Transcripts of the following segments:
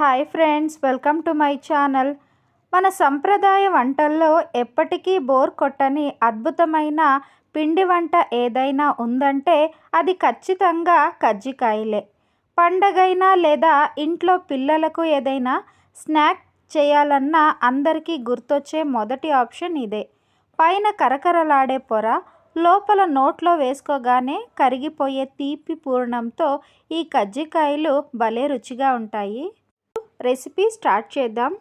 Hi friends welcome to my channel. మన సంప్రదాయ వంటల్లో ఎప్పటికీ బోర్ కొట్టని అద్భుతమైన పిండి వంట ఏదైనా ఉందంటే అది ఖచ్చితంగా కజ్జికాయలే. పండగైనా లేదా ఇంట్లో పిల్లలకు ఏదైనా స్నాక్ చేయాలన్నా అందరికీ గుర్తొచ్చే మొదటి ఆప్షన్ ఇదే. పైన కరకరలాడే పొర లోపల నోట్లో వేసుకోగానే కరిగిపోయే తీపి పూర్ణంతో ఈ కజ్జికాయలు భలే రుచిగా ఉంటాయి. రెసిపీ స్టార్ట్ చేద్దాం.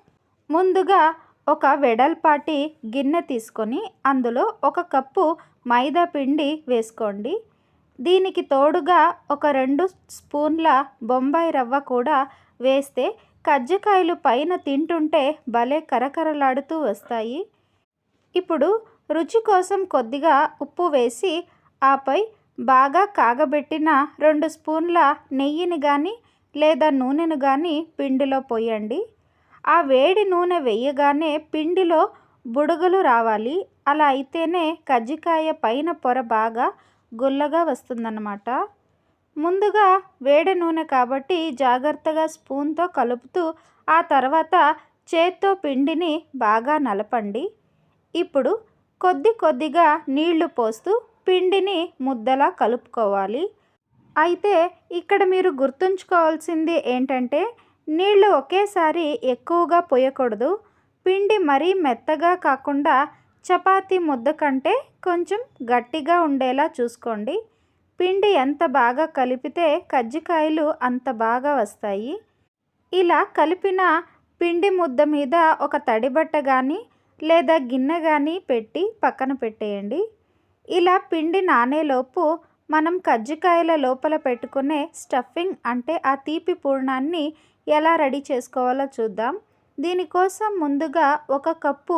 ముందుగా ఒక వెడల్పాటి గిన్నె తీసుకొని అందులో ఒక కప్పు మైదా పిండి వేసుకోండి. దీనికి తోడుగా ఒక రెండు స్పూన్ల బొంబాయి రవ్వ కూడా వేస్తే కజ్జికాయలు పైన తింటుంటే భలే కరకరలాడుతూ వస్తాయి. ఇప్పుడు రుచి కోసం కొద్దిగా ఉప్పు వేసి ఆపై బాగా కాగబెట్టిన రెండు స్పూన్ల నెయ్యిని కానీ లేదా నూనెను కానీ పిండిలో పోయండి. ఆ వేడి నూనె వేయగానే పిండిలో బుడగలు రావాలి. అలా అయితేనే కజ్జికాయ పైన పొర బాగా గుల్లగా వస్తుందన్నమాట. ముందుగా వేడి నూనె కాబట్టి జాగ్రత్తగా స్పూన్తో కలుపుతూ ఆ తర్వాత చేత్తో పిండిని బాగా నలపండి. ఇప్పుడు కొద్ది కొద్దిగా నీళ్ళు పోస్తూ పిండిని ముద్దలా కలుపుకోవాలి. అయితే ఇక్కడ మీరు గుర్తుంచుకోవాల్సింది ఏంటంటే నీళ్ళు ఒకేసారి ఎక్కువగా పోయకూడదు. పిండి మరీ మెత్తగా కాకుండా చపాతీ ముద్ద కంటే కొంచెం గట్టిగా ఉండేలా చూసుకోండి. పిండి ఎంత బాగా కలిపితే కజ్జికాయలు అంత బాగా వస్తాయి. ఇలా కలిపిన పిండి ముద్ద మీద ఒక తడిబట్ట కానీ లేదా గిన్నె కానీ పెట్టి పక్కన పెట్టేయండి. ఇలా పిండి నానేలోపు మనం కజ్జికాయల లోపల పెట్టుకునే స్టఫింగ్ అంటే ఆ తీపి పూర్ణాన్ని ఎలా రెడీ చేసుకోవాలో చూద్దాం. దీనికోసం ముందుగా ఒక కప్పు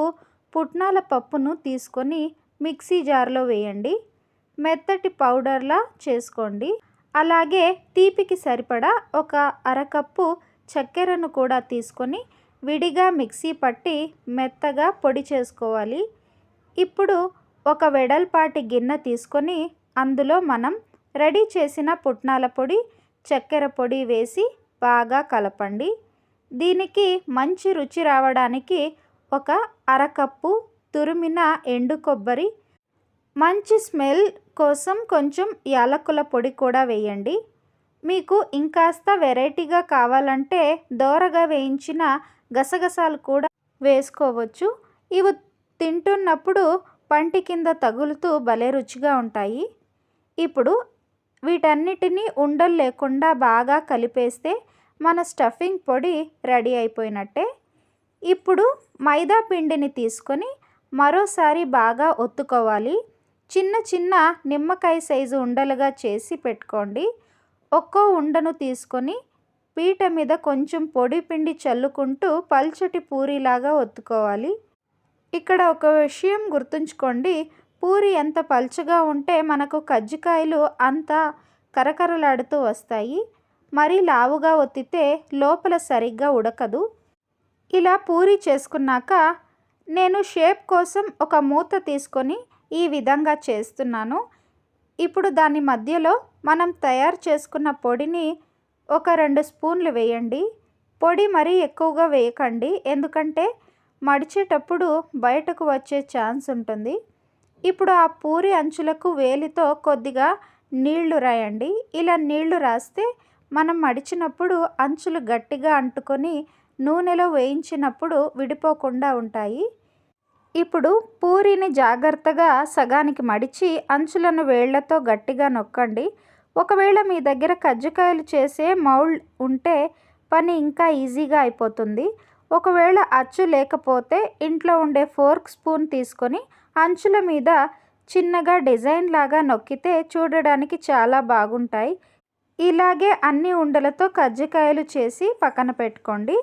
పుట్నాల పప్పును తీసుకొని మిక్సీ జార్లో వేయండి. మెత్తటి పౌడర్లా చేసుకోండి. అలాగే తీపికి సరిపడా ఒక అరకప్పు చక్కెరను కూడా తీసుకొని విడిగా మిక్సీ పట్టి మెత్తగా పొడి చేసుకోవాలి. ఇప్పుడు ఒక వెడల్పాటి గిన్నె తీసుకొని అందులో మనం రెడీ చేసిన పుట్నాల పొడి చక్కెర పొడి వేసి బాగా కలపండి. దీనికి మంచి రుచి రావడానికి ఒక అరకప్పు తురిమిన ఎండు కొబ్బరి మంచి స్మెల్ కోసం కొంచెం యాలకుల పొడి కూడా వేయండి. మీకు ఇంకాస్త వెరైటీగా కావాలంటే దోరగా వేయించిన గసగసాలు కూడా వేసుకోవచ్చు. ఇవి తింటున్నప్పుడు పంటి కింద తగులుతూ భలే రుచిగా ఉంటాయి. ఇప్పుడు వీటన్నిటినీ ఉండలు లేకుండా బాగా కలిపేస్తే మన స్టఫింగ్ పొడి రెడీ అయిపోయినట్టే. ఇప్పుడు మైదా పిండిని తీసుకొని మరోసారి బాగా ఒత్తుకోవాలి. చిన్న చిన్న నిమ్మకాయ సైజు ఉండలుగా చేసి పెట్టుకోండి. ఒక్కో ఉండను తీసుకొని పీట మీద కొంచెం పొడి పిండి చల్లుకుంటూ పల్చటి పూరిలాగా ఒత్తుకోవాలి. ఇక్కడ ఒక విషయం గుర్తుంచుకోండి. పూరి ఎంత పలుచగా ఉంటే మనకు కజ్జికాయలు అంత కరకరలాడుతూ వస్తాయి. మరీ లావుగా ఒత్తితే లోపల సరిగ్గా ఉడకదు. ఇలా పూరి చేసుకున్నాక నేను షేప్ కోసం ఒక మూత తీసుకొని ఈ విధంగా చేస్తున్నాను. ఇప్పుడు దాని మధ్యలో మనం తయారు చేసుకున్న పొడిని ఒక రెండు స్పూన్లు వేయండి. పొడి మరీ ఎక్కువగా వేయకండి ఎందుకంటే మడిచేటప్పుడు బయటకు వచ్చే ఛాన్స్ ఉంటుంది. ఇప్పుడు ఆ పూరి అంచులకు వేలితో కొద్దిగా నీళ్ళు రాయండి. ఇలా నీళ్ళు రాస్తే మనం మడిచినప్పుడు అంచులు గట్టిగా అంటుకొని నూనెలో వేయించినప్పుడు విడిపోకుండా ఉంటాయి. ఇప్పుడు పూరిని జాగ్రత్తగా సగానికి మడిచి అంచులను వేళ్ళతో గట్టిగా నొక్కండి. ఒకవేళ మీ దగ్గర కజ్జికాయలు చేసే మౌల్డ్ ఉంటే పని ఇంకా ఈజీగా అయిపోతుంది. ఒకవేళ అచ్చు లేకపోతే ఇంట్లో ఉండే ఫోర్క్ స్పూన్ తీసుకొని అంచుల మీద చిన్నగా డిజైన్ లాగా నొక్కితే చూడడానికి చాలా బాగుంటాయి. ఇలాగే అన్ని ఉండలతో కజ్జికాయలు చేసి పక్కన పెట్టుకోండి.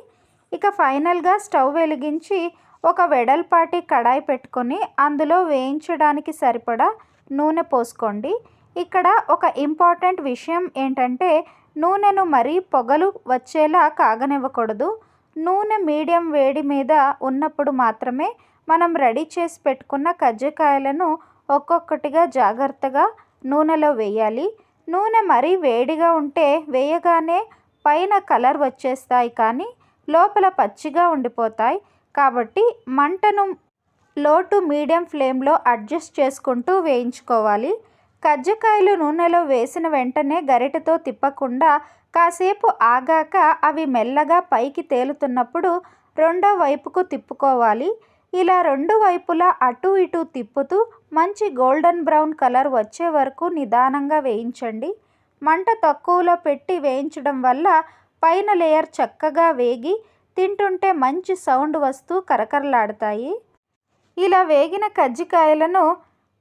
ఇక ఫైనల్గా స్టవ్ వెలిగించి ఒక వెడల్పాటి కడాయి పెట్టుకొని అందులో వేయించడానికి సరిపడా నూనె పోసుకోండి. ఇక్కడ ఒక ఇంపార్టెంట్ విషయం ఏంటంటే నూనెను మరీ పొగలు వచ్చేలా కాగనివ్వకూడదు. నూనె మీడియం వేడి మీద ఉన్నప్పుడు మాత్రమే మనం రెడీ చేసి పెట్టుకున్న కజ్జికాయలను ఒక్కొక్కటిగా జాగ్రత్తగా నూనెలో వేయాలి. నూనె మరీ వేడిగా ఉంటే వేయగానే పైన కలర్ వచ్చేస్తాయి కానీ లోపల పచ్చిగా ఉండిపోతాయి. కాబట్టి మంటను లో టు మీడియం ఫ్లేమ్లో అడ్జస్ట్ చేసుకుంటూ వేయించుకోవాలి. కజ్జికాయలు నూనెలో వేసిన వెంటనే గరిటెతో తిప్పకుండా కాసేపు ఆగాక అవి మెల్లగా పైకి తేలుతున్నప్పుడు రెండో వైపుకు తిప్పుకోవాలి. ఇలా రెండు వైపులా అటు ఇటు తిప్పుతూ మంచి గోల్డెన్ బ్రౌన్ కలర్ వచ్చే వరకు నిదానంగా వేయించండి. మంట తక్కువలో పెట్టి వేయించడం వల్ల పైన లేయర్ చక్కగా వేగి తింటుంటే మంచి సౌండ్ వస్తూ కరకరలాడతాయి. ఇలా వేగిన కజ్జికాయలను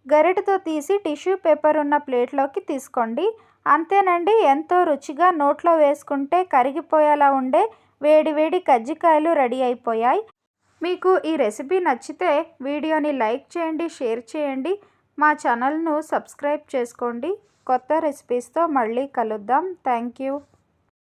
గరిటతో తీసి టిష్యూ పేపర్ ఉన్న ప్లేట్లోకి తీసుకోండి. అంతేనండి ఎంతో రుచిగా నోట్లో వేసుకుంటే కరిగిపోయేలా ఉండే వేడి వేడి కజ్జికాయలు రెడీ అయిపోయాయి. మీకు ఈ రెసిపీ నచ్చితే వీడియోని లైక్ చేయండి షేర్ చేయండి. మా ఛానల్ను సబ్స్క్రైబ్ చేసుకోండి. కొత్త రెసిపీస్తో మళ్ళీ కలుద్దాం. Thank you.